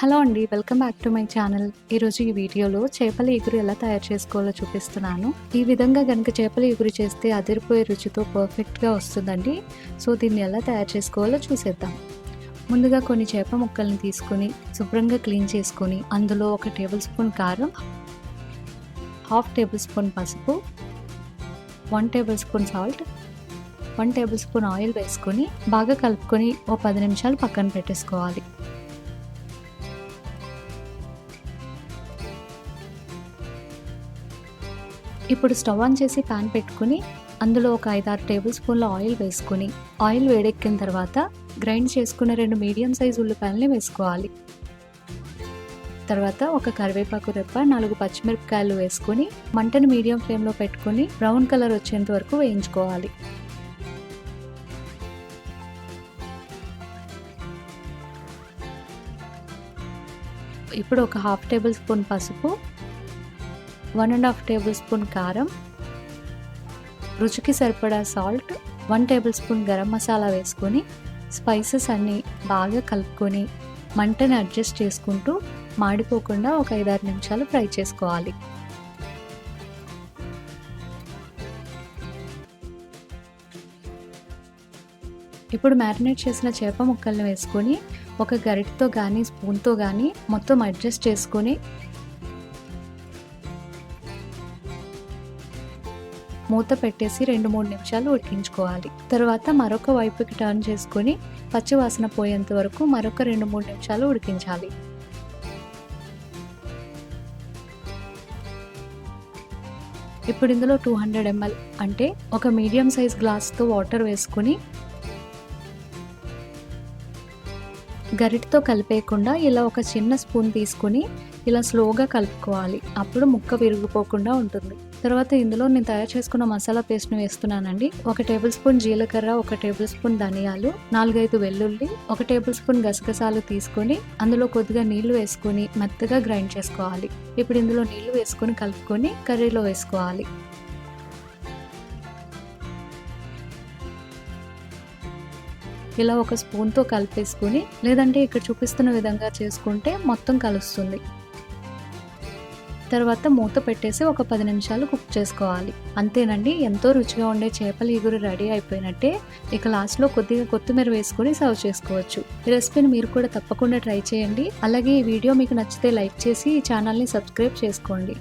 Hello అండి welcome back to my channel. ఈరోజు ఈ వీడియోలో చేపల ఎగురు ఎలా తయారు చేసుకోవాలో చూపిస్తున్నాను. ఈ విధంగా కనుక చేపల ఎగురు చేస్తే అదిరిపోయే రుచితో పర్ఫెక్ట్గా వస్తుందండి. సో దీన్ని ఎలా తయారు చేసుకోవాలో చూసేద్దాం. ముందుగా కొన్ని చేప ముక్కల్ని తీసుకొని శుభ్రంగా క్లీన్ చేసుకొని అందులో ఒక టేబుల్ స్పూన్ కారం హాఫ్ టేబుల్ స్పూన్ పసుపు one tablespoon salt one tablespoon oil వేసుకొని బాగా కలుపుకొని ఓ పది నిమిషాలు పక్కన పెట్టేసుకోవాలి. ఇప్పుడు స్టవ్ ఆన్ చేసి ప్యాన్ పెట్టుకుని అందులో ఒక ఐదారు టేబుల్ స్పూన్ల ఆయిల్ వేసుకుని ఆయిల్ వేడెక్కిన తర్వాత గ్రైండ్ చేసుకున్న రెండు మీడియం సైజ్ ఉల్లిపాయలని వేసుకోవాలి. తర్వాత ఒక కరివేపాకు రెప్ప నాలుగు పచ్చిమిరపకాయలు వేసుకుని మంటను మీడియం ఫ్లేమ్లో పెట్టుకుని బ్రౌన్ కలర్ వచ్చేంత వరకు వేయించుకోవాలి. ఇప్పుడు ఒక హాఫ్ టేబుల్ స్పూన్ పసుపు one and half tablespoon కారం రుచికి సరిపడా salt one tablespoon garam masala వేసుకొని స్పైసెస్ అన్నీ బాగా కలుపుకొని మంటని అడ్జస్ట్ చేసుకుంటూ మాడిపోకుండా ఒక ఐదారు నిమిషాలు ఫ్రై చేసుకోవాలి. ఇప్పుడు మ్యారినేట్ చేసిన చేప ముక్కల్ని వేసుకొని ఒక గరిటతో కానీ స్పూన్తో కానీ మొత్తం అడ్జస్ట్ చేసుకొని మూత పెట్టేసి రెండు మూడు నిమిషాలు ఉడికించుకోవాలి. తర్వాత మరొక వైపుకి టర్న్ చేసుకొని పచ్చివాసన పోయేంత వరకు మరొక రెండు మూడు నిమిషాలు ఉడికించాలి. ఇప్పుడు ఇందులో టూ హండ్రెడ్ ఎంఎల్ అంటే ఒక మీడియం సైజ్ గ్లాస్తో వాటర్ వేసుకుని గరిటతో కలిపేయకుండా ఇలా ఒక చిన్న స్పూన్ తీసుకుని ఇలా స్లోగా కలుపుకోవాలి. అప్పుడు ముక్క విరిగిపోకుండా ఉంటుంది. తర్వాత ఇందులో నేను తయారు చేసుకున్న మసాలా పేస్ట్ని వేస్తున్నానండి. ఒక టేబుల్ స్పూన్ జీలకర్ర ఒక టేబుల్ స్పూన్ ధనియాలు నాలుగైదు వెల్లుల్లి ఒక టేబుల్ స్పూన్ గసగసాలు తీసుకొని అందులో కొద్దిగా నీళ్ళు వేసుకొని మెత్తగా గ్రైండ్ చేసుకోవాలి. ఇప్పుడు ఇందులో నీళ్ళు వేసుకొని కలుపుకొని కర్రీలో వేసుకోవాలి. ఇలా ఒక స్పూన్తో కలిపేసుకుని లేదంటే ఇక్కడ చూపిస్తున్న విధంగా చేసుకుంటే మొత్తం కలుస్తుంది. తర్వాత మూత పెట్టేసి ఒక పది నిమిషాలు కుక్ చేసుకోవాలి. అంతేనండి ఎంతో రుచిగా ఉండే చేపల ఇగురు రెడీ అయిపోయినట్టే ఇక లాస్ట్లో కొద్దిగా కొత్తిమీర వేసుకొని సర్వ్ చేసుకోవచ్చు. ఈ రెసిపీని మీరు కూడా తప్పకుండా ట్రై చేయండి. అలాగే ఈ వీడియో మీకు నచ్చితే లైక్ చేసి ఈ ఛానల్ని సబ్స్క్రైబ్ చేసుకోండి.